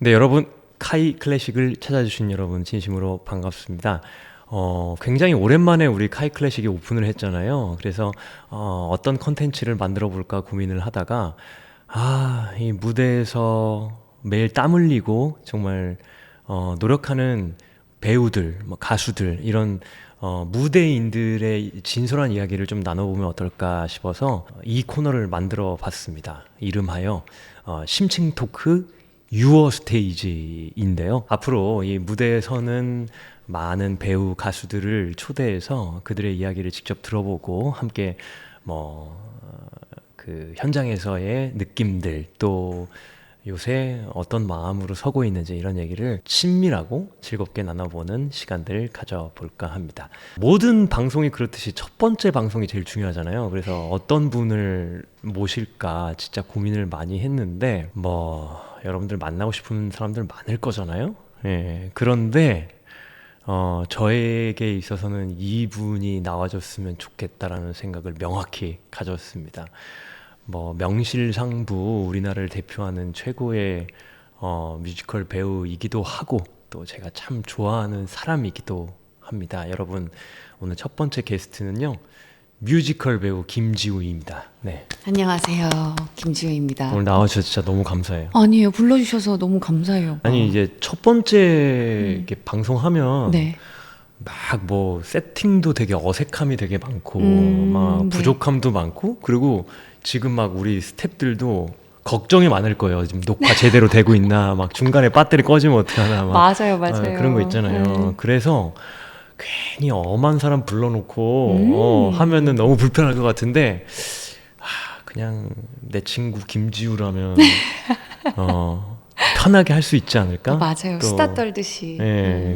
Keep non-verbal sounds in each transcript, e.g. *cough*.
네, 여러분 카이 클래식을 찾아주신 여러분 진심으로 반갑습니다. 어, 굉장히 오랜만에 우리 카이 클래식이 오픈을 했잖아요. 그래서 어, 어떤 컨텐츠를 만들어 볼까 고민을 하다가 아, 이 무대에서 매일 땀 흘리고 정말 어, 노력하는 배우들, 뭐 가수들 이런 어, 무대인들의 진솔한 이야기를 좀 나눠보면 어떨까 싶어서 이 코너를 만들어 봤습니다. 이름하여 어, 심층 토크 유어 스테이지인데요. 앞으로 이 무대에서는 많은 배우 가수들을 초대해서 그들의 이야기를 직접 들어보고 함께 뭐 그 현장에서의 느낌들 또 요새 어떤 마음으로 서고 있는지 이런 얘기를 친밀하고 즐겁게 나눠보는 시간들 가져볼까 합니다. 모든 방송이 그렇듯이 첫 번째 방송이 제일 중요하잖아요. 그래서 어떤 분을 모실까 진짜 고민을 많이 했는데 뭐 여러분들 만나고 싶은 사람들 많을 거잖아요. 예. 그런데 어, 저에게 있어서는 이분이 나와줬으면 좋겠다라는 생각을 명확히 가졌습니다. 뭐 명실상부 우리나라를 대표하는 최고의 어, 뮤지컬 배우이기도 하고 또 제가 참 좋아하는 사람이기도 합니다. 여러분 오늘 첫 번째 게스트는요 뮤지컬 배우 김지우입니다. 네 안녕하세요. 김지효입니다. 오늘 나와주셔서 진짜 너무 감사해요. 아니에요. 불러주셔서 너무 감사해요. 아니 이제 첫 번째 이렇게 방송하면 네. 막 뭐 세팅도 되게 어색함이 되게 많고 음, 막 네. 부족함도 많고 그리고 지금 막 우리 스탭들도 걱정이 많을 거예요. 지금 녹화 제대로 되고 있나 막 중간에 배터리 꺼지면 어떡하나 막 맞아요, 아, 맞아요. 그런 거 있잖아요. 네. 그래서 괜히 엄한 사람 불러놓고 음. 어, 하면은 너무 불편할 것 같은데 아, 그냥 내 친구 김지우라면 *laughs* 어, 편하게 할 수 있지 않을까? 어, 맞아요. 또 수다 떨듯이. 예,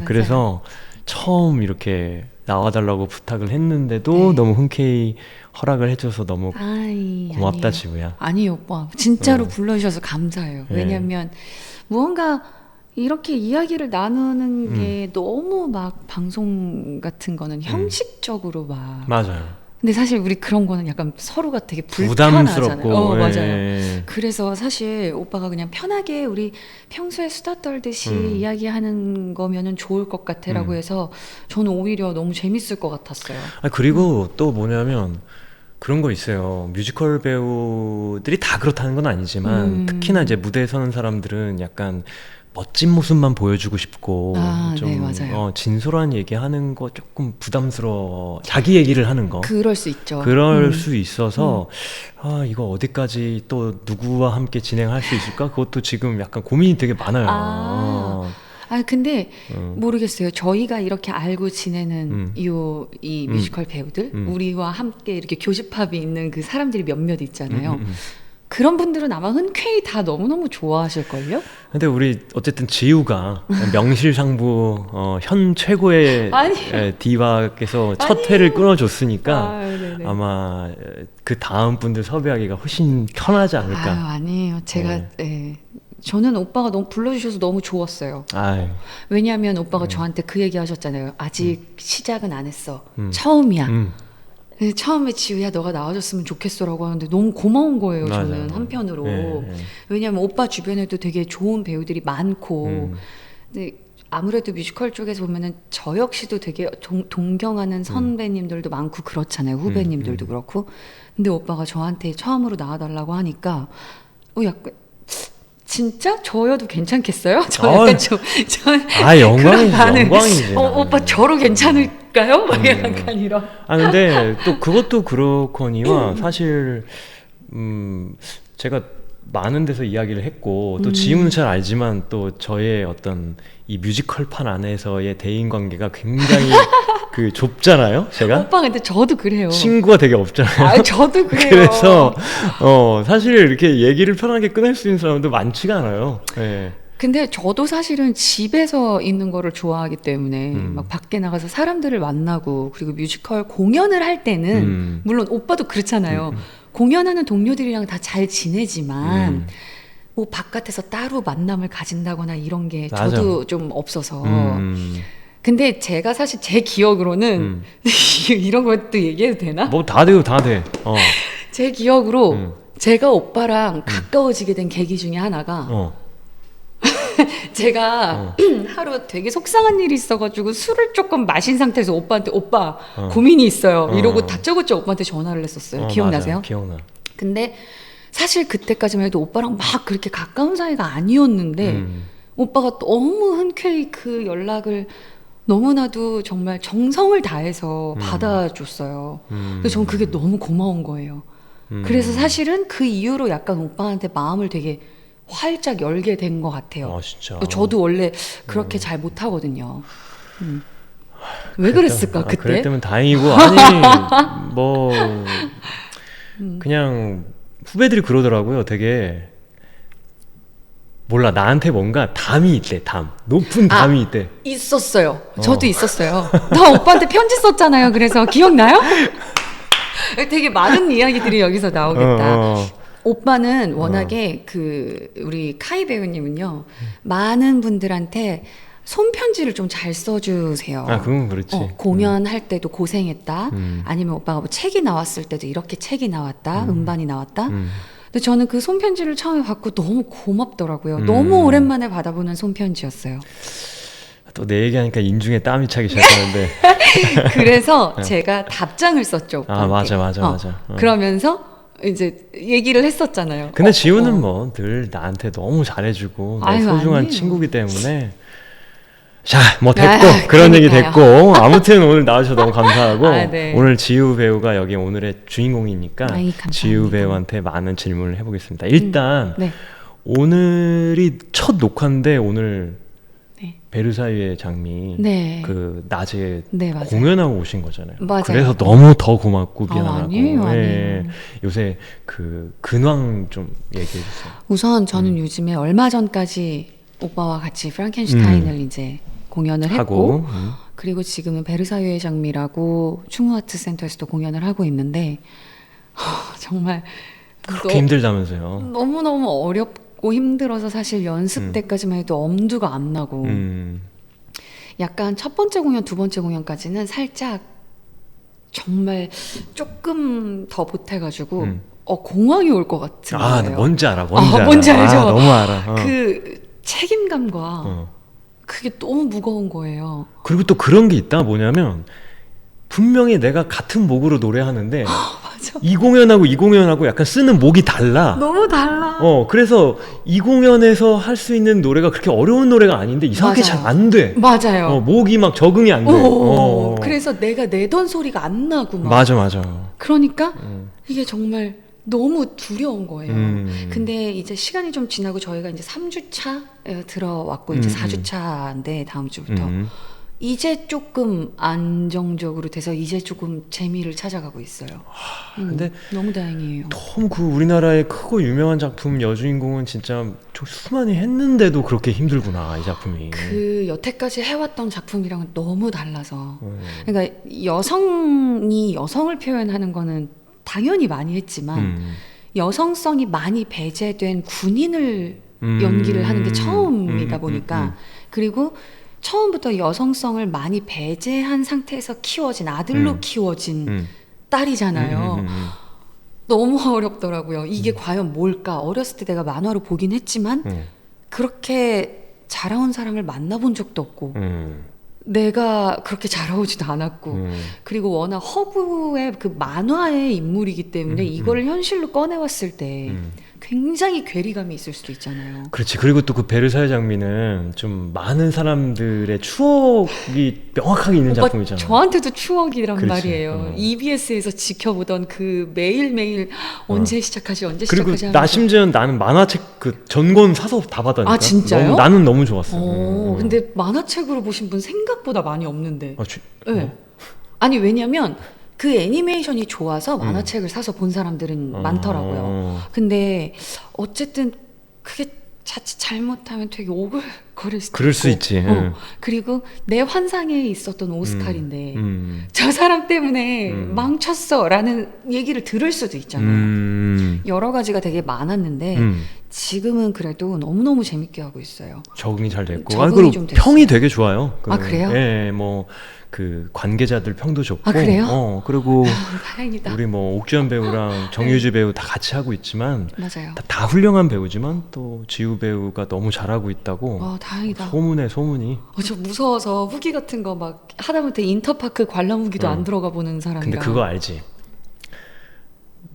음. 그래서 처음 이렇게 나와달라고 부탁을 했는데도 네. 너무 흔쾌히 허락을 해줘서 너무 아이, 고맙다 아니에요. 지우야. 아니요, 오빠. 진짜로 어. 불러주셔서 감사해요. 네. 왜냐면 무언가 이렇게 이야기를 나누는 음. 게 너무 막 방송 같은 거는 형식적으로 막. 맞아요. 근데 사실 우리 그런 거는 약간 서로가 되게 불편하잖아요. 어, 맞아요. 예. 그래서 사실 오빠가 그냥 편하게 우리 평소에 수다 떨듯이 음. 이야기하는 거면은 좋을 것 같아라고 음. 해서 저는 오히려 너무 재밌을 것 같았어요. 아, 그리고 또 뭐냐면 그런 거 있어요. 뮤지컬 배우들이 다 그렇다는 건 아니지만 음. 특히나 이제 무대에 서는 사람들은 약간 멋진 모습만 보여주고 싶고 아, 좀 네, 맞아요. 어, 진솔한 얘기하는 거 조금 부담스러워. 자기 얘기를 하는 거. 그럴 수 있죠. 그럴 음. 수 있어서 아 이거 어디까지 또 누구와 함께 진행할 수 있을까? 그것도 지금 약간 고민이 되게 많아요. 아. 아 근데 음. 모르겠어요. 저희가 이렇게 알고 지내는 음. 요이 음. 뮤지컬 배우들 음. 우리와 함께 이렇게 교집합이 있는 그 사람들이 몇몇 있잖아요. 음, 음, 음. 그런 분들은 아마 흔쾌히 다 너무 너무 좋아하실 걸요. 근데 우리 어쨌든 지우가 명실상부 어, 현 최고의. *laughs* 에, 디바께서 첫 회를 끊어줬으니까 네네. 아마 에, 그 다음 분들 섭외하기가 훨씬 편하지 않을까. 아유, 아니에요. 제가 예. 저는 오빠가 너무 불러주셔서 너무 좋았어요. 아유, 왜냐하면 오빠가 저한테 그 얘기 하셨잖아요. 아직 시작은 안 했어. 음. 처음이야. 음, 근데 처음에 지우야 너가 나와줬으면 좋겠어라고 하는데 너무 고마운 거예요. 맞아요. 저는 한편으로. 예, 예. 왜냐하면 오빠 주변에도 되게 좋은 배우들이 많고. 음. 근데 아무래도 뮤지컬 쪽에서 보면은 저 역시도 되게 동, 동경하는 선배님들도 많고 그렇잖아요. 후배님들도 음. 그렇고. 근데 오빠가 저한테 처음으로 나와달라고 하니까 어 약간 진짜 저여도 괜찮겠어요? *laughs* 저 약간 어이. 좀, 저아 영광이지, 반응. 영광이지. 어, 나는. 오빠 저로 괜찮을까요? 막 음. 약간 이런. 아 근데 또 *laughs* 그것도 그렇거니와 사실 음 제가 많은 데서 이야기를 했고 또 음. 지우는 잘 알지만 또 저의 어떤 이 뮤지컬판 안에서의 대인 관계가 굉장히 *laughs* 그 좁잖아요. 제가 오빠 근데 저도 그래요. 친구가 되게 없잖아요. 아, 저도 *laughs* 그래요. 그래서 어 사실 이렇게 얘기를 편하게 끊을 수 있는 사람도 많지가 않아요. 예. 근데 저도 사실은 집에서 있는 거를 좋아하기 때문에 음. 막 밖에 나가서 사람들을 만나고 그리고 뮤지컬 공연을 할 때는 음. 물론 오빠도 그렇잖아요. 음, 음. 공연하는 동료들이랑 다 잘 지내지만 음. 뭐 바깥에서 따로 만남을 가진다거나 이런 게 맞아. 저도 좀 없어서. 음. 근데 제가 사실 제 기억으로는 음. *laughs* 이런 것도 얘기해도 되나? 뭐 다 돼요, 다 돼. 어. *laughs* 제 기억으로 음. 제가 오빠랑 가까워지게 된 계기 중에 하나가 어. *laughs* 제가 어. *clears throat* 하루 되게 속상한 일이 있어가지고 술을 조금 마신 상태에서 오빠한테 오빠 어. 고민이 있어요. 이러고 어. 다짜고짜 오빠한테 전화를 했었어요. 어, 기억나세요? 맞아, 기억나. 근데 사실 그때까지만 해도 오빠랑 막 그렇게 가까운 사이가 아니었는데 음. 오빠가 너무 흔쾌히 그 연락을 너무나도 정말 정성을 다해서 음. 받아줬어요. 음. 그래서 전 그게 너무 고마운 거예요. 음. 그래서 사실은 그 이후로 약간 오빠한테 마음을 되게 활짝 열게 된 것 같아요. 아 진짜. 저도 원래 그렇게 잘 못하거든요. 음. 왜 그랬을까 아, 그때? 그럴 때면 다행이고 아니 *laughs* 뭐 음. 그냥 후배들이 그러더라고요. 되게 몰라 나한테 뭔가 담이 있대. 담 높은 아. 담이 있대. 있었어요. 저도 어. 있었어요. 나 오빠한테 편지 썼잖아요. 그래서 기억나요? *laughs* 되게 많은 이야기들이 여기서 나오겠다. 어, 어. 오빠는 워낙에 그 우리 카이 배우님은요 많은 분들한테 손편지를 좀 잘 써주세요. 아 그건 그렇지. 어, 공연할 때도 고생했다. 음. 아니면 오빠가 뭐 책이 나왔을 때도 이렇게 책이 나왔다. 음. 반이 나왔다. 음. 근데 저는 그 손편지를 처음에 받고 너무 고맙더라고요. 음. 너무 오랜만에 받아보는 손편지였어요. 또 내 얘기하니까 인중에 땀이 차기 시작하는데. *laughs* 그래서 제가 답장을 썼죠. 오빠한테. 네. 아 맞아 맞아 어, 맞아. 어. 그러면서 이제 얘기를 했었잖아요. 근데 어, 지우는 어. 뭐늘 나한테 너무 잘해주고 내 아유, 소중한 아니에요. 친구기 때문에 자 뭐 됐고 아, 그런 얘기 그러니까요. 됐고 아무튼 오늘 나와주셔서 너무 감사하고 *laughs* 아, 네. 오늘 지우 배우가 여기 오늘의 주인공이니까 아이. 지우 배우한테 많은 질문을 해보겠습니다. 일단 네. 오늘이 첫 녹화인데 오늘 네. 베르사유의 장미 네. 그 낮에 네. 공연하고 오신 거잖아요. 맞아요. 그래서 너무 더 고맙고 아, 미안하고 아니에요, 예. 아니에요. 요새 그 근황 좀 얘기해 주세요. 우선 음. 저는 요즘에 얼마 전까지 오빠와 같이 프랑켄슈타인을 이제 공연을 했고 하고 음. 그리고 지금은 베르사유의 장미라고 충무아트 센터에서도 공연을 하고 있는데 하, 정말 그렇게 힘들다면서요. 너무 너무 어렵고 힘들어서 사실 연습 음. 때까지만 해도 엄두가 안 나고 음. 약간 첫 번째 공연, 두 번째 공연까지는 살짝 정말 조금 더 보태가지고 음. 어 공황이 올 것 같은 아, 거예요. 나 뭔지 알아. 뭔지 아, 알아. 뭔지 알죠? 아, 너무 알아. 어. 그 책임감과 어. 그게 너무 무거운 거예요. 그리고 또 그런 게 있다. 뭐냐면 분명히 내가 같은 목으로 노래하는데 맞아. 이 공연하고 이 공연하고 약간 쓰는 목이 달라. 너무 달라. 어, 그래서 이 공연에서 할 수 있는 노래가 그렇게 어려운 노래가 아닌데 이상하게 맞아요. 잘 안 돼. 맞아요. 어, 목이 막 적응이 안 돼. 오, 어. 그래서 내가 내던 소리가 안 나고 막. 맞아, 맞아. 그러니까 음. 이게 정말 너무 두려운 거예요. 음. 근데 이제 시간이 좀 지나고 저희가 이제 3주차에 들어왔고 이제 음, 4주차인데 다음 주부터 음. 이제 조금 안정적으로 돼서 이제 조금 재미를 찾아가고 있어요. 음, 근데 너무 다행이에요. 너무 그 우리나라의 크고 유명한 작품 여주인공은 진짜 좀 수많이 했는데도 그렇게 힘들구나 이 작품이. 그 여태까지 해왔던 작품이랑은 너무 달라서 음. 그러니까 여성이 여성을 표현하는 거는 당연히 많이 했지만 음. 여성성이 많이 배제된 군인을 음. 연기를 하는 게 처음이다 음, 음, 보니까 음, 그리고 처음부터 여성성을 많이 배제한 상태에서 키워진 아들로 음. 키워진 음. 딸이잖아요. 음, 음, 음, 너무 어렵더라고요. 이게 과연 뭘까? 어렸을 때 내가 만화로 보긴 했지만 음. 그렇게 자라온 사람을 만나본 적도 없고 음. 내가 그렇게 자라오지도 않았고 음. 그리고 워낙 허구의 그 만화의 인물이기 때문에 음, 이거를 현실로 꺼내왔을 때 음. 굉장히 괴리감이 있을 수도 있잖아요. 그렇지. 그리고 또 그 베르사유 장미는 좀 많은 사람들의 추억이 명확하게 있는 오빠 작품이잖아. 저한테도 추억이란 그렇지. 말이에요. 어. EBS에서 지켜보던 그 매일 매일 언제 시작하지 언제 그리고 시작하지 나. 심지어 나는 만화책 그 전권 사서 다 받았니까. 아, 진짜요? 너무, 나는 너무 좋았어. 어, 음. 근데 만화책으로 보신 분 생각보다 많이 없는데. 아, 주, 네. 어? 아니 왜냐면 그 애니메이션이 좋아서 만화책을 사서 본 사람들은 어. 많더라고요. 근데 어쨌든 그게 자칫 잘못하면 되게 오글거릴 수도 그럴 수 있고. 있지. 어, 응. 그리고 내 환상에 있었던 오스칼인데 음. 저 사람 때문에 음. 망쳤어라는 얘기를 들을 수도 있잖아요. 음. 여러 가지가 되게 많았는데 음. 지금은 그래도 너무너무 재밌게 하고 있어요. 적응이 잘 됐고, 적응이 아, 그리고 좀 됐어요. 평이 되게 좋아요. 아, 그래요? 예, 뭐 그 관계자들 평도 좋고, 아, 그래요? 어, 그리고 다행이다. 우리 뭐 옥주현 배우랑 *laughs* 정유주 배우 다 같이 하고 있지만 맞아요. 다, 다 훌륭한 배우지만 또 지우 배우가 너무 잘하고 있다고 와, 다행이다. 소문에 소문이. 어, 저 무서워서 후기 같은 거 막 하다못해 인터파크 관람 후기도 응. 안 들어가 보는 사람이라. 근데 그거 알지?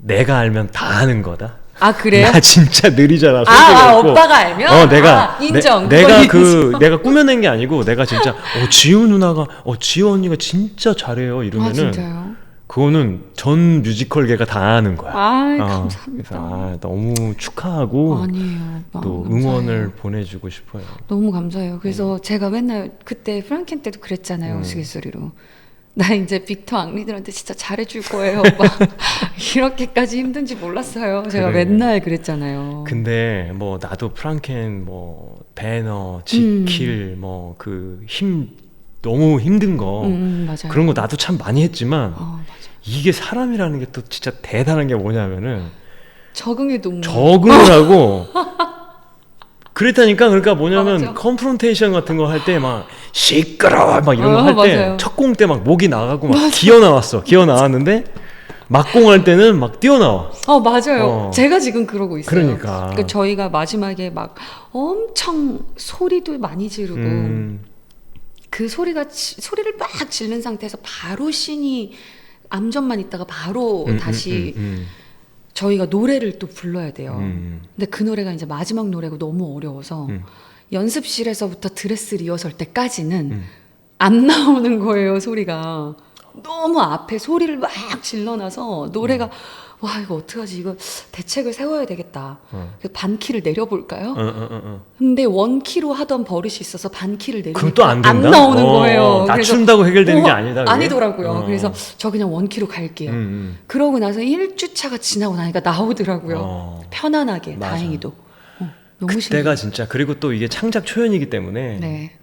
내가 알면 다 아는 거다. 아 그래요? 나 진짜 느리잖아. 아, 아. 오빠가 알면? 어 내가 아, 인정. 내, 그거 가 인정. 그 내가 꾸며낸 게 아니고 내가 진짜 어 지우 누나가 어 지우 언니가 진짜 잘해요 아 이러면은 진짜요? 그거는 전 뮤지컬계가 다 아는 거야. 아 어, 감사합니다. 그래서 아, 너무 축하하고 아니에요. 또 감사해요. 응원을 보내주고 싶어요. 너무 감사해요. 그래서 제가 맨날 그때 프랑켄 때도 그랬잖아요. 음. 우스갯소리로. 나 이제 빅터 앙리들한테 진짜 잘해줄 거예요, 오빠. *laughs* 이렇게까지 힘든지 몰랐어요. 제가 그래. 맨날 그랬잖아요. 근데 뭐 나도 프랑켄 뭐 배너 지킬 뭐그 힘 너무 힘든 거 음, 음. 그런 거 나도 참 많이 했지만 어. 이게 사람이라는 게 또 진짜 대단한 게 뭐냐면은 적응의 동물. 적응을 하고 *laughs* 그랬다니까 그러니까 뭐냐면 맞아. 컨프론테이션 같은 거 할 때 막 시끄러워 막 이런 어, 거할 때. 첫 공 때 막 목이 나가고 막 기어 나왔어 기어 나왔는데 막공 할 때는 막 뛰어 나와 어 맞아요. 어. 제가 지금 그러고 있어요. 그러니까. 저희가 마지막에 막 엄청 소리도 많이 지르고 음, 그 소리가 지- 소리를 막 지른 상태에서 바로 신이 암전만 있다가 바로 음, 다시 음, 음, 저희가 노래를 또 불러야 돼요. 음, 근데 그 노래가 이제 마지막 노래고 너무 어려워서 음. 연습실에서부터 드레스 리허설 때까지는 음. 안 나오는 거예요 소리가 너무 앞에 소리를 막 질러놔서 노래가 와 이거 어떡하지 이거 대책을 세워야 되겠다 어. 그래서 반 키를 내려볼까요? 어, 어, 어, 어. 근데 원 키로 하던 버릇이 있어서 반 키를 내리니까 그럼 또 안 된다? 나오는 어, 거예요. 낮춘다고 해결되는 게 어, 아니다, 그게? 아니더라고요. 어. 그래서 저 그냥 원 키로 갈게요. 음, 음. 그러고 나서 1주차가 지나고 나니까 나오더라고요. 어. 편안하게 맞아. 다행히도. 어, 너무 그때가 신기해요. 진짜 그리고 또 이게 창작 초연이기 때문에 네.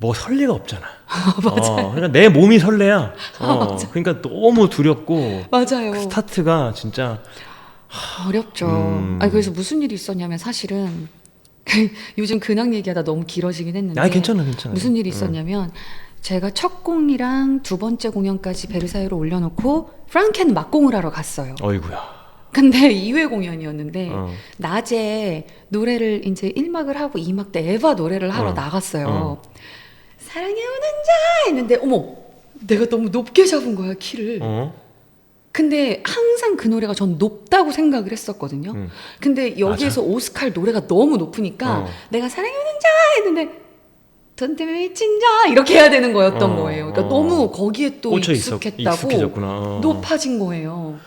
뭐설 리가 없잖아. *laughs* 어, 그러니까 내 몸이 설레야. 아, 어, 그러니까 너무 두렵고 맞아요. 그 스타트가 진짜 어렵죠. 음. 아니 그래서 무슨 일이 있었냐면 사실은 *laughs* 요즘 근황 얘기하다 너무 길어지긴 했는데 아 괜찮아 괜찮아. 무슨 일이 응. 있었냐면 제가 첫 공이랑 두 번째 공연까지 베르사유로 올려놓고 프랑켄 막공을 하러 갔어요. 어이구야. 근데 *laughs* 2회 공연이었는데 어. 낮에 노래를 이제 1막을 하고 2막 때 에바 노래를 하러 어. 나갔어요. 어. 사랑해 오는 자 했는데 어머 내가 너무 높게 잡은 거야 키를. 어? 근데 항상 그 노래가 전 높다고 생각을 했었거든요. 응. 근데 여기에서 오스칼 노래가 너무 높으니까 어. 내가 사랑해 오는 자 했는데 돈 때문에 미친 자 이렇게 해야 되는 거였던 어, 거예요. 그러니까 어. 너무 거기에 또 꽂혀 있었 익숙했다고 익숙해졌구나. 어. 높아진 거예요.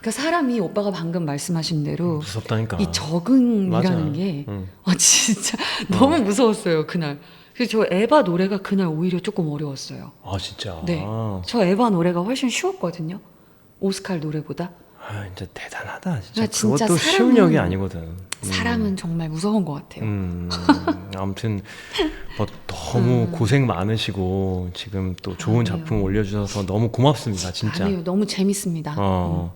그러니까 사람이 오빠가 방금 말씀하신 대로 무섭다니까. 이 적응이라는 맞아. 게 응. 아, 진짜 너무 무서웠어요 그날. 그래서 저 에바 노래가 그날 오히려 조금 어려웠어요. 아 진짜. 네. 저 에바 노래가 훨씬 쉬웠거든요. 오스칼 노래보다. 아 진짜 대단하다 진짜. 나 진짜 그것도 쉬운 사람은- 역이 아니거든. 음. 사람은 정말 무서운 것 같아요. 음, 아무튼 뭐 너무 음. 고생 많으시고 지금 또 좋은 아니에요. 작품 올려주셔서 너무 고맙습니다 진짜. 아니요, 너무 재밌습니다. 어.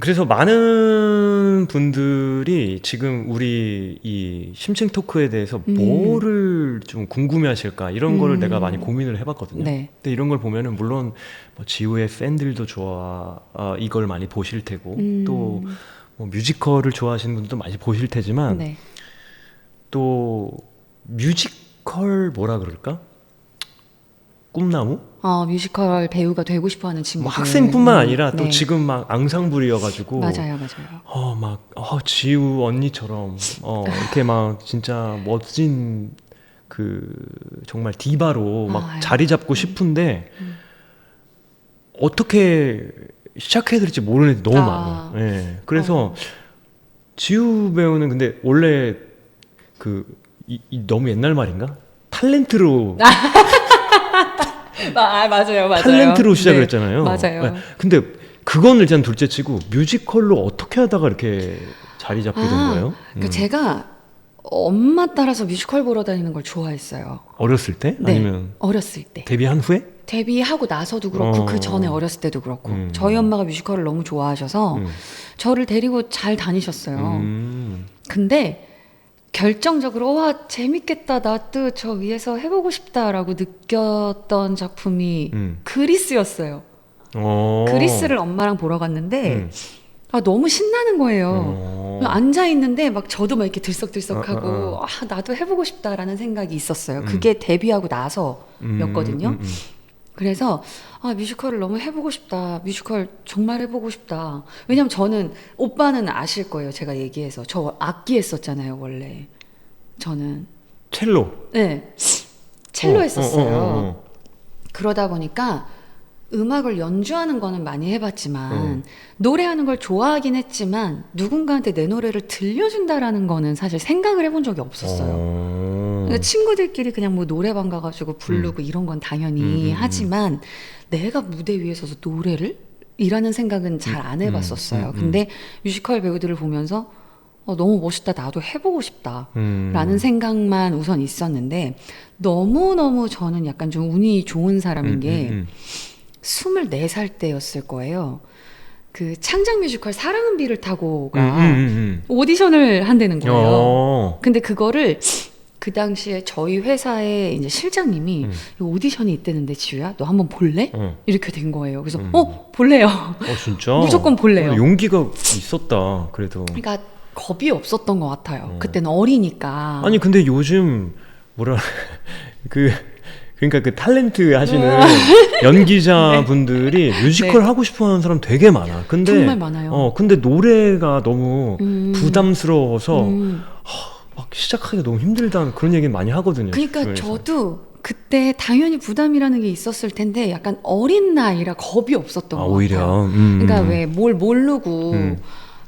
그래서 많은 분들이 지금 우리 이 심층 토크에 대해서 음. 뭐를 좀 궁금해하실까 이런 거를 음. 내가 많이 고민을 해봤거든요. 네. 근데 이런 걸 보면은 물론 뭐 지우의 팬들도 좋아 어, 이걸 많이 보실 테고 음. 또뭐 뮤지컬을 좋아하시는 분들도 많이 보실 테지만 네. 또 뮤지컬 뭐라 그럴까? 꿈나무? 어, 뮤지컬 배우가 되고 싶어하는 뭐 친구들. 학생뿐만 아니라 또 네. 지금 막 앙상블이어가지고 맞아요, 맞아요. 어막 어, 지우 언니처럼 어 이렇게 막 진짜 멋진 그 정말 디바로 막 아유. 자리 잡고 싶은데 음. 어떻게 시작해야 될지 모르는 애들이 너무 아. 많아요. 예. 그래서 어. 지우 배우는 근데 원래 그 이, 이 너무 옛날 말인가? 탤런트로 *laughs* *laughs* 아, 맞아요, 맞아요. 탤런트로 시작을 네, 했잖아요. 맞아요. 네. 근데 그건 일단 둘째치고 뮤지컬로 어떻게 하다가 이렇게 자리 잡게 된 아, 거예요? 그러니까 음. 제가 엄마 따라서 뮤지컬 보러 다니는 걸 좋아했어요. 어렸을 때? 네. 아니면 어렸을 때. 데뷔한 후에? 데뷔하고 나서도 그렇고 어. 그 전에 어렸을 때도 그렇고 음. 저희 엄마가 뮤지컬을 너무 좋아하셔서 음. 저를 데리고 잘 다니셨어요. 음. 근데 결정적으로 와 재밌겠다 나도 저 위에서 해보고 싶다라고 느꼈던 작품이 음. 그리스였어요. 어. 그리스를 엄마랑 보러 갔는데 음. 아 너무 신나는 거예요. 어. 앉아 있는데 막 저도 막 이렇게 들썩들썩하고 어, 어, 아 나도 해보고 싶다라는 생각이 있었어요. 음. 그게 데뷔하고 나서 음, 였거든요. 그래서 아 뮤지컬을 너무 해보고 싶다. 뮤지컬 정말 해보고 싶다. 왜냐면 저는 오빠는 아실 거예요. 제가 얘기해서 저 악기 했었잖아요 원래. 저는 첼로. 네 첼로 어, 했었어요. 어, 어, 어, 어. 그러다 보니까 음악을 연주하는 거는 많이 해봤지만 음. 노래하는 걸 좋아하긴 했지만 누군가한테 내 노래를 들려준다라는 거는 사실 생각을 해본 적이 없었어요. 어. 그러니까 친구들끼리 그냥 뭐 노래방 가가지고 부르고 이런 건 당연히 음, 음, 음. 하지만 내가 무대 위에 서서 노래를? 이라는 생각은 잘 안 해봤었어요. 음, 음, 음. 근데 뮤지컬 배우들을 보면서 어, 너무 멋있다. 나도 해보고 싶다. 음. 라는 생각만 우선 있었는데 너무너무 저는 약간 좀 운이 좋은 사람인 음, 게 음, 24살 때였을 거예요. 그 창작 뮤지컬 사랑은 비를 음. 타고가 음, 음, 음, 오디션을 한다는 음. 거예요. 어. 근데 그거를 그 당시에 저희 회사의 이제 실장님이 음. 이 오디션이 있대는데 지우야 너 한번 볼래? 어. 이렇게 된 거예요. 그래서 음. 어 볼래요. 어 진짜. *laughs* 무조건 볼래요. 어, 용기가 있었다. 그래도. 그러니까 겁이 없었던 것 같아요. 어. 그때는 어리니까. 아니 근데 요즘 뭐라 *laughs* 그 그러니까 그 탤런트 하시는 *laughs* 연기자분들이 뮤지컬 하고 싶어하는 사람 되게 많아. 근데 네. 정말 많아요. 어 근데 노래가 너무 음. 부담스러워서 음. 막 시작하기가 너무 힘들다는 그런 얘기 많이 하거든요. 그러니까 주변에서. 저도 그때 당연히 부담이라는 게 있었을 텐데 약간 어린 나이라 겁이 없었던 아 것 오히려 같아요. 음. 그러니까 왜뭘 모르고 음.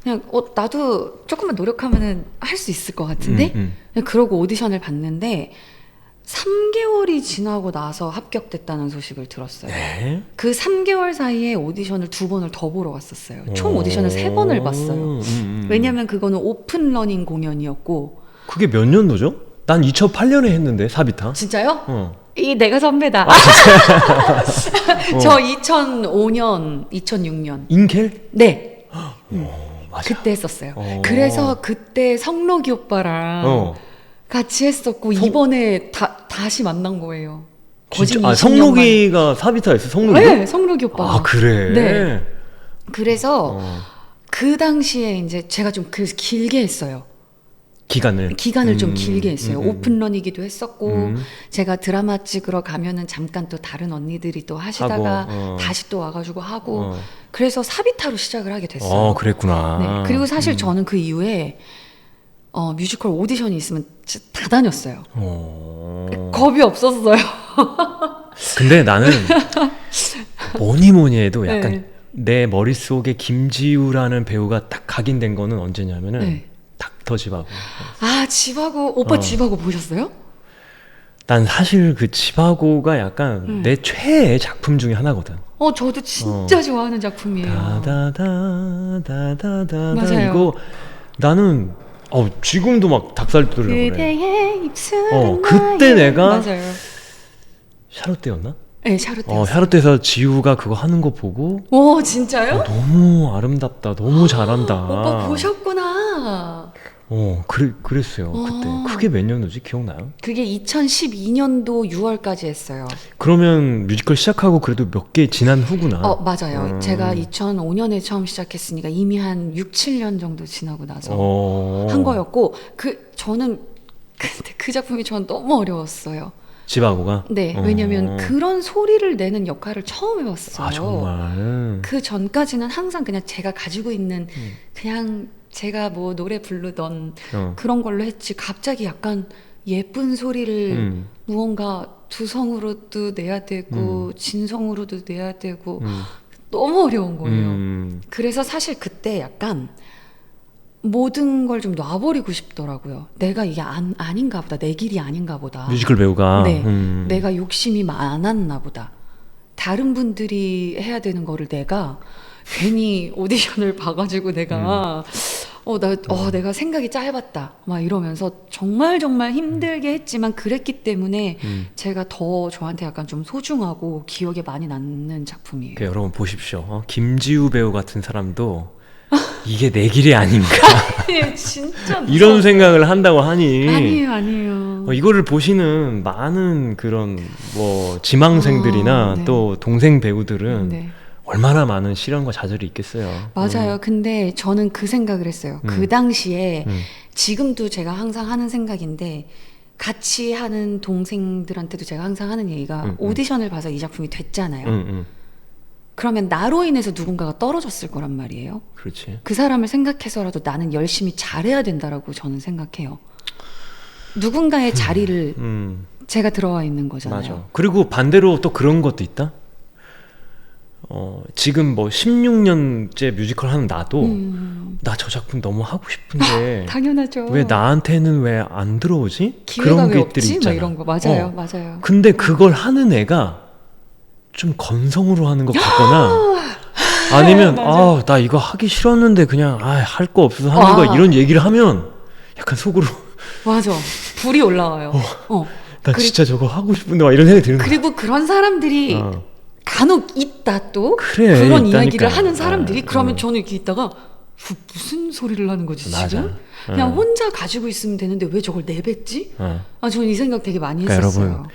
그냥 어, 나도 조금만 노력하면은 할 수 있을 것 같은데 음, 그냥 그러고 오디션을 봤는데 3개월이 지나고 나서 합격됐다는 소식을 들었어요. 네? 그 3개월 사이에 오디션을 두 번을 더 보러 갔었어요. 총 오디션을 세 번을 봤어요. 음, 음. 왜냐면 그거는 오픈 러닝 공연이었고 그게 몇 년도죠? 난 2008년에 했는데 사비타. 진짜요? 어. 이 내가 선배다. 아, *laughs* 어. 저 2005년, 2006년. 인켈? 네, *gasps* 어, 맞아. 그때 했었어요. 어. 그래서 그때 성록이 오빠랑 어. 같이 했었고 성- 이번에 다 다시 만난 거예요. 진짜 아 20년 성록이가 사비타였어. 성록이? 네, 성록이 오빠. 아 그래. 네. 그래서 어. 그 당시에 이제 제가 좀 그 길게 했어요. 기간을. 기간을 좀 음, 길게 했어요. 음, 음, 오픈런이기도 했었고 음. 제가 드라마 찍으러 가면은 잠깐 또 다른 언니들이 또 하시다가 하고, 어. 다시 또 와가지고 하고 어. 그래서 사비타로 시작을 하게 됐어요. 어 그랬구나. 네. 그리고 사실 음. 저는 그 이후에 어, 뮤지컬 오디션이 있으면 진짜 다 다녔어요. 어. 겁이 없었어요. *laughs* 근데 나는 뭐니 뭐니 해도 약간 네. 내 머릿속에 김지우라는 배우가 딱 각인된 거는 언제냐면은 네. 닥터 집하고. 아 집하고 오빠 어. 집하고 보셨어요? 난 사실 그 집하고가 약간 음. 내 최애 작품 중에 하나거든. 어 저도 진짜 좋아하는 작품이에요. 다다다 다다다 맞아요. 이거 나는 어 지금도 막 닭살 돋으려고 그래. 어, 그때 내가 맞아요. 샤롯데였나? 네 샤르테. 어 샤롯데에서 지우가 그거 하는 거 보고 오 진짜요? 너무 아름답다, 너무 잘한다. 오빠 보셨구나. 어 그래 그랬어요 어. 그때. 그게 몇 년도지 기억나요? 그게 2012년도 6월까지 했어요. 그러면 뮤지컬 시작하고 그래도 몇 개 지난 후구나. 어 맞아요. 음. 제가 2005년에 처음 시작했으니까 이미 한 6, 7년 정도 지나고 나서 어. 한 거였고 그 저는 *laughs* 근데 그 작품이 전 너무 어려웠어요. 집하고가. 네, 어. 왜냐면 그런 소리를 내는 역할을 처음 해봤어요. 아 정말. 그 전까지는 항상 그냥 제가 가지고 있는 음. 그냥 제가 뭐 노래 부르던 어. 그런 걸로 했지 갑자기 약간 예쁜 소리를 음. 무언가 두성으로도 내야 되고 진성으로도 내야 되고 음. 너무 어려운 거예요. 음. 그래서 사실 그때 약간 모든 걸 좀 놔버리고 싶더라고요. 내가 이게 안, 아닌가 보다. 내 길이 아닌가 보다. 뮤지컬 배우가. 네. 음. 내가 욕심이 많았나 보다. 다른 분들이 해야 되는 거를 내가 괜히 오디션을 봐가지고 내가 음. 어, 나, 어, 내가 생각이 짧았다. 막 이러면서 정말 정말 힘들게 했지만 그랬기 때문에 음. 제가 더 저한테 약간 좀 소중하고 기억에 많이 남는 작품이에요. 그 여러분 보십시오. 어? 김지우 배우 같은 사람도 이게 내 길이 아닌가 *laughs* 예, 진짜 *laughs* 이런 생각을 한다고 하니 아니에요, 아니에요. 어, 이거를 보시는 많은 그런 뭐 지망생들이나 아, 네. 또 동생 배우들은 네. 얼마나 많은 시련과 좌절이 있겠어요. 맞아요. 근데 저는 그 생각을 했어요. 음. 그 당시에 음. 지금도 제가 항상 하는 생각인데 같이 하는 동생들한테도 제가 항상 하는 얘기가 음, 음. 오디션을 봐서 이 작품이 됐잖아요. 응, 응, 그러면 나로 인해서 누군가가 떨어졌을 거란 말이에요. 그렇지. 그 사람을 생각해서라도 나는 열심히 잘해야 된다라고 저는 생각해요. 누군가의 자리를 음, 제가 들어와 있는 거잖아요. 맞아. 그리고 반대로 또 그런 것도 있다. 어, 지금 뭐 16년째 뮤지컬 하는 나도 음, 나저 작품 너무 하고 싶은데 *laughs* 당연하죠. 왜 나한테는 왜 안 들어오지? 그런 왜 것들이 없지? 있잖아. 막 이런 거 맞아요, 어. 맞아요. 근데 그걸 하는 애가 좀 건성으로 하는 것 같거나 *gasps* 아니면 아나 이거 하기 싫었는데 그냥 아, 할 거 없어서 하는 와. 거야 이런 얘기를 하면 약간 속으로 *laughs* 맞아. 불이 올라와요. 어. 나 그리- 진짜 저거 하고 싶은데 막 이런 생각이 드는 거야. 그리고 그런 사람들이 어. 간혹 있다 또 그래, 런 있다니까. 이야기를 하는 사람들이 어, 그러면 어. 저는 이렇게 있다가 후, 무슨 소리를 하는 거지 맞아. 지금? 그냥 어. 혼자 가지고 있으면 되는데 왜 저걸 내뱉지? 어. 아 저는 이 생각 되게 많이 그러니까 했었어요. 여러분,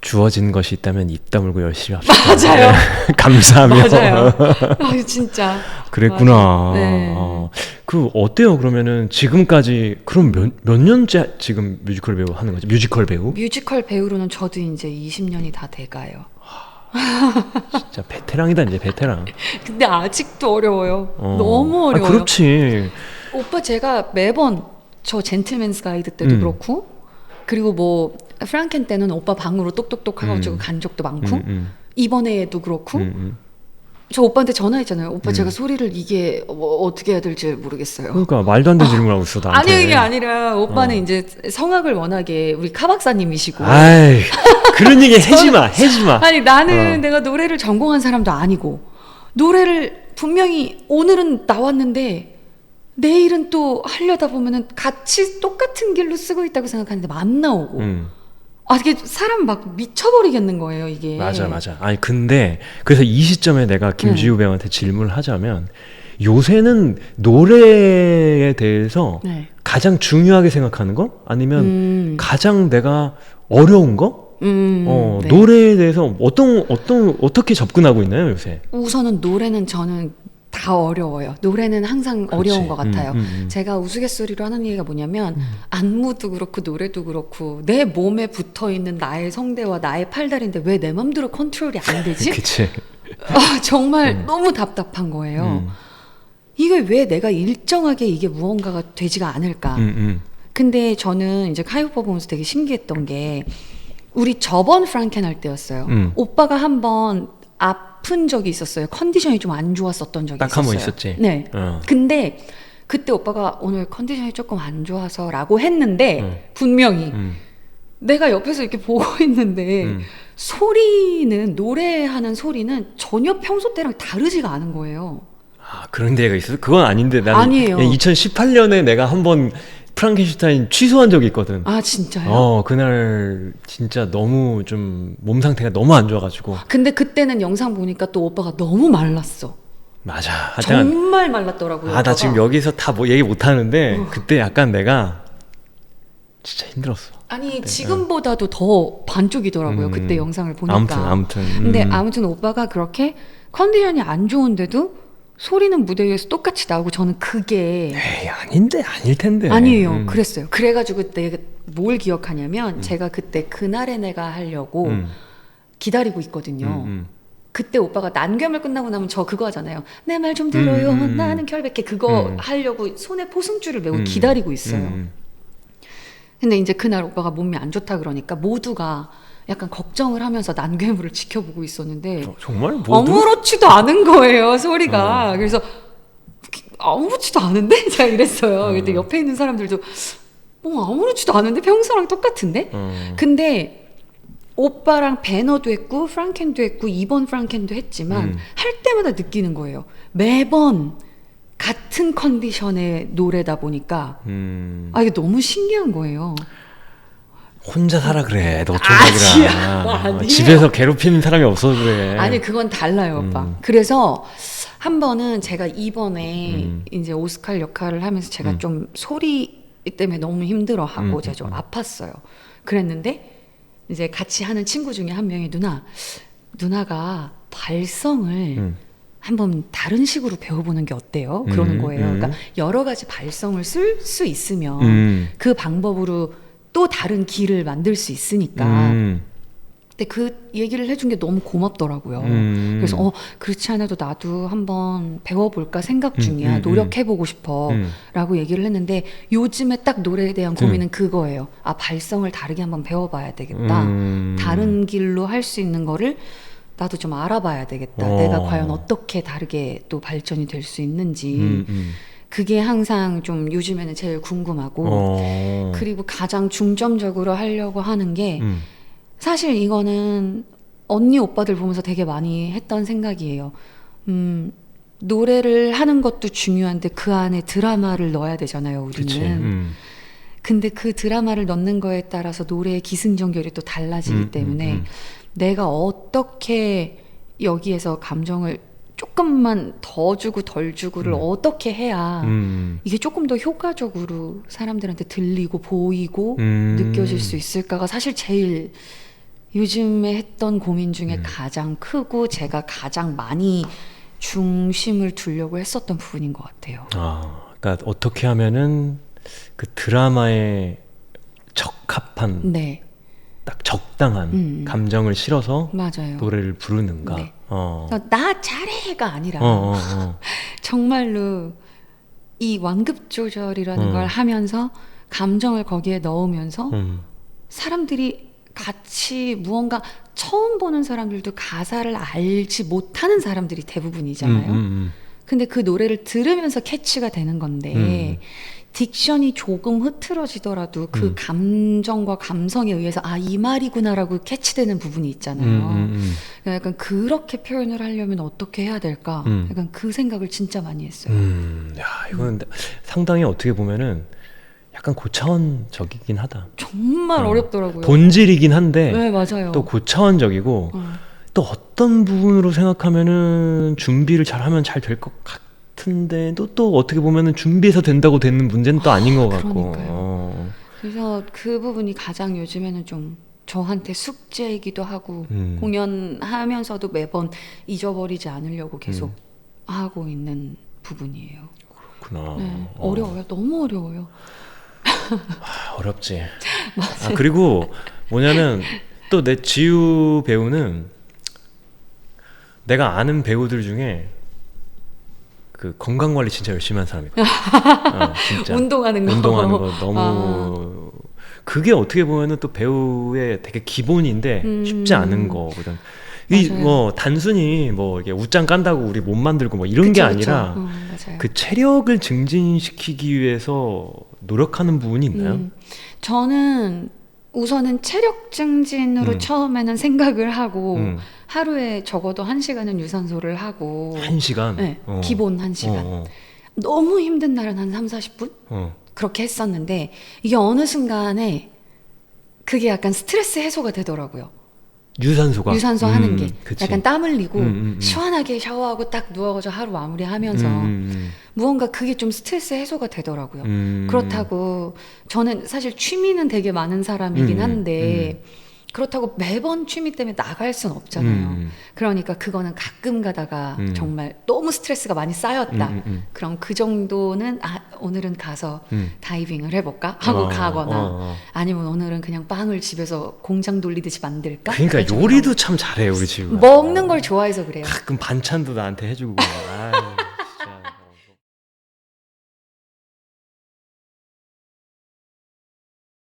주어진 것이 있다면 입 다물고 열심히 합시다. *laughs* 맞아요. 네. *laughs* 감사하며. 맞아요. 아 진짜. 그랬구나. 네. 어. 그 어때요? 그러면은 지금까지 그럼 몇, 몇 년째 지금 뮤지컬 배우 하는 거죠? 뮤지컬 배우? 뮤지컬 배우로는 저도 이제 20년이 다 돼가요. *laughs* 진짜 베테랑이다 이제 베테랑. 근데 아직도 어려워요. 어. 너무 아, 어려워요. 그렇지. 오빠 제가 매번 저 젠틀맨스 가이드 때도 음. 그렇고 그리고 뭐 프랑켄 때는 오빠 방으로 똑똑똑 하가지고 음. 간 적도 많고 음, 음, 이번에도 그렇고 음, 음. 저 오빠한테 전화했잖아요. 오빠 음. 제가 소리를 이게 어, 어떻게 해야 될지 모르겠어요. 그러니까 말도 안 되는 질문하고 있어 나한테. 아니 그게 아니라 오빠는 어. 이제 성악을 워낙에 우리 카 박사님이시고 아이 그런 얘기 해지 마, 해지 마. 아니 나는 어. 내가 노래를 전공한 사람도 아니고 노래를 분명히 오늘은 나왔는데 내일은 또 하려다 보면은 같이 똑같은 길로 쓰고 있다고 생각하는데 안 나오고 음, 아 이게 사람 막 미쳐버리겠는 거예요 이게 맞아, 맞아. 아니 근데 그래서 이 시점에 내가 김지우 배우한테 질문을 하자면 요새는 노래에 대해서 네. 가장 중요하게 생각하는 거 아니면 음, 가장 내가 어려운 거? 음, 어, 네. 노래에 대해서 어떤 어떤 어떻게 접근하고 있나요 요새? 우선은 노래는 저는 다 어려워요. 노래는 항상 어려운 그렇지. 것 같아요. 음, 음, 음. 제가 우스갯소리로 하는 얘기가 뭐냐면 안무도 그렇고 노래도 그렇고 내 몸에 붙어 있는 나의 성대와 나의 팔다리인데 왜 내 맘대로 컨트롤이 안 되지? *laughs* 그치. 아, 정말 너무 답답한 거예요. 음, 이게 왜 내가 일정하게 이게 무언가가 되지가 않을까? 음, 음. 근데 저는 이제 카이오빠 보면서 되게 신기했던 게 우리 저번 프랑켄 할 때였어요. 음. 오빠가 한번 아픈 적이 있었어요. 컨디션이 좀 안 좋았었던 적이 딱 한 번 있었어요. 있었지. 네. 어. 근데 그때 오빠가 오늘 컨디션이 조금 안 좋아서라고 했는데 음. 분명히 음, 내가 옆에서 이렇게 *laughs* 보고 있는데 음. 소리는 노래하는 소리는 전혀 평소 때랑 다르지가 않은 거예요. 아 그런 데가 있어? 그건 아닌데 나는 아니에요. 2018년에 내가 한번 프랑켄슈타인 취소한 적이 있거든. 아 진짜요? 어 그날 진짜 너무 좀 몸 상태가 너무 안 좋아가지고 근데 그때는 영상 보니까 또 오빠가 너무 말랐어. 맞아. 하여튼 정말 말랐더라고요. 아 나 오빠가. 지금 여기서 다 뭐 얘기 못 하는데 그때 약간 내가 진짜 힘들었어. 아니 지금보다도 더 반쪽이더라고요. 음. 그때 영상을 보니까. 아무튼 아무튼. 근데 음. 아무튼 오빠가 그렇게 컨디션이 안 좋은데도 소리는 무대 위에서 똑같이 나오고 저는 그게 에이 아닌데 아닐 텐데. 아니에요. 음. 그랬어요. 그래가지고 내가 뭘 기억하냐면 제가 그때 그날의 내가 하려고 음. 기다리고 있거든요. 음, 음. 그때 오빠가 난겸을 끝나고 나면 저 그거 하잖아요. 내 말 좀 들어요. 음, 음, 음. 나는 결백해. 그거 음. 하려고 손에 포승줄을 메고 음. 기다리고 있어요. 음, 근데 이제 그날 오빠가 몸이 안 좋다 그러니까 모두가 약간 걱정을 하면서 난괴물을 지켜보고 있었는데 음. 어, 정말 모두 아무렇지도 않은 거예요 소리가 어. 그래서 아무렇지도 않은데 *laughs* 제가 이랬어요 어. 그때 옆에 있는 사람들도 뭐 아무렇지도 않은데 평소랑 똑같은데 어. 근데 오빠랑 배너도 했고 프랑켄도 했고 이번 프랑켄도 했지만 음. 할 때마다 느끼는 거예요 매번 같은 컨디션의 노래다 보니까 음. 아 이게 너무 신기한 거예요. 혼자 살아 그래. 너 아니야. 총각이라. 아니에요. 집에서 괴롭히는 사람이 없어서 그래. 아니 그건 달라요, 오빠. 음. 그래서 한 번은 제가 이번에 음. 이제 오스칼 역할을 하면서 제가 음. 좀 소리 때문에 너무 힘들어하고 음, 제가 좀 음. 아팠어요. 그랬는데 이제 같이 하는 친구 중에 한 명이 누나 누나가 발성을 음. 한번 다른 식으로 배워보는 게 어때요? 그러는 음, 거예요. 음. 그러니까 여러 가지 발성을 쓸 수 있으면 음. 그 방법으로 또 다른 길을 만들 수 있으니까. 음. 근데 그 얘기를 해준 게 너무 고맙더라고요. 음. 그래서 어 그렇지 않아도 나도 한번 배워볼까 생각 음, 중이야. 음, 노력해보고 싶어라고 음. 얘기를 했는데 요즘에 딱 노래에 대한 고민은 그거예요. 아 발성을 다르게 한번 배워봐야 되겠다. 음. 다른 길로 할 수 있는 거를 나도 좀 알아봐야 되겠다. 어. 내가 과연 어떻게 다르게 또 발전이 될 수 있는지. 그게 항상 좀 요즘에는 제일 궁금하고 어. 그리고 가장 중점적으로 하려고 하는 게 음. 사실 이거는 언니 오빠들 보면서 되게 많이 했던 생각이에요. 음, 노래를 하는 것도 중요한데 그 안에 드라마를 넣어야 되잖아요, 우리는. 음. 근데 그 드라마를 넣는 거에 따라서 노래의 기승전결이 또 달라지기 음, 음, 때문에 음. 내가 어떻게 여기에서 감정을 조금만 더 주고 덜 주고를 음. 어떻게 해야 음. 이게 조금 더 효과적으로 사람들한테 들리고 보이고 음. 느껴질 수 있을까가 사실 제일 요즘에 했던 고민 중에 음. 가장 크고 제가 가장 많이 중심을 두려고 했었던 부분인 것 같아요. 아, 그러니까 어떻게 하면은 그 드라마에 적합한 네, 딱 적 당한 음. 감정을 실어서 맞아요. 노래를 부르는가. 네. 어. 나 잘해가 아니라 어, 어, 어. *laughs* 정말로 이 완급 조절이라는 음. 걸 하면서 감정을 거기에 넣으면서 음. 사람들이 같이 무언가 처음 보는 사람들도 가사를 알지 못하는 사람들이 대부분이잖아요. 음, 음, 근데 그 노래를 들으면서 캐치가 되는 건데 음. 딕션이 조금 흐트러지더라도 그 음. 감정과 감성에 의해서 아 이 말이구나라고 캐치되는 부분이 음. 있잖아요. 음, 음, 그러니까 약간 그렇게 표현을 하려면 어떻게 해야 될까? 음. 약간 그 생각을 진짜 많이 했어요. 음. 야, 이건 상당히 어떻게 보면은 약간 고차원적이긴 하다. 정말 어. 어렵더라고요. 본질이긴 한데 네 맞아요. 또 고차원적이고 어. 또 어떤 부분으로 생각하면은 준비를 잘하면 잘 될 것 같 은데 또, 또 어떻게 보면은 준비해서 된다고 되는 문제는 또 아닌 것 같고. 어. 그래서 그 부분이 가장 요즘에는 좀 저한테 숙제이기도 하고 음. 공연하면서도 매번 잊어버리지 않으려고 계속 음. 하고 있는 부분이에요. 그렇구나. 네, 어. 어려워요. 너무 어려워요. 아, 어렵지. *laughs* 아, 그리고 뭐냐면 또 내 지우 배우는 내가 아는 배우들 중에 그 건강 관리 진짜 열심히 하는 사람이거든. *laughs* 어, 진짜. 운동하는 거. 운동하는 거 *laughs* 너무 아. 그게 어떻게 보면은 또 배우의 되게 기본인데 음. 쉽지 않은 거거든. 이 맞아요. 뭐 단순히 뭐 이게 웃장 깐다고 우리 몸 만들고 뭐 이런 게 그쵸, 그쵸. 아니라 어. 그 체력을 증진시키기 위해서 노력하는 부분이 있나요? 음, 저는 우선은 체력 증진으로 음. 처음에는 생각을 하고 음. 하루에 적어도 한 시간은 유산소를 하고 한 시간. 네, 어. 기본 한 시간. 어, 너무 힘든 날은 한 3, 40분? 어, 그렇게 했었는데 이게 어느 순간에 그게 약간 스트레스 해소가 되더라고요. 유산소가 유산소 음, 하는 게 그치. 약간 땀 흘리고 음, 음, 음. 시원하게 샤워하고 딱 누워가지고 하루 마무리하면서 음, 음, 무언가 그게 좀 스트레스 해소가 되더라고요. 음. 그렇다고 저는 사실 취미는 되게 많은 사람이긴 음, 한데 그렇다고 매번 취미 때문에 나갈 순 없잖아요. 음, 그러니까 그거는 가끔 가다가 음. 정말 너무 스트레스가 많이 쌓였다. 음, 음, 그럼 그 정도는 아 오늘은 가서 음. 다이빙을 해볼까 하고 어, 가거나 어, 어. 아니면 오늘은 그냥 빵을 집에서 공장 돌리듯이 만들까? 그러니까. 요리도 참 잘해 우리 지금. 먹는 걸 좋아해서 그래요. 가끔 반찬도 나한테 해주고.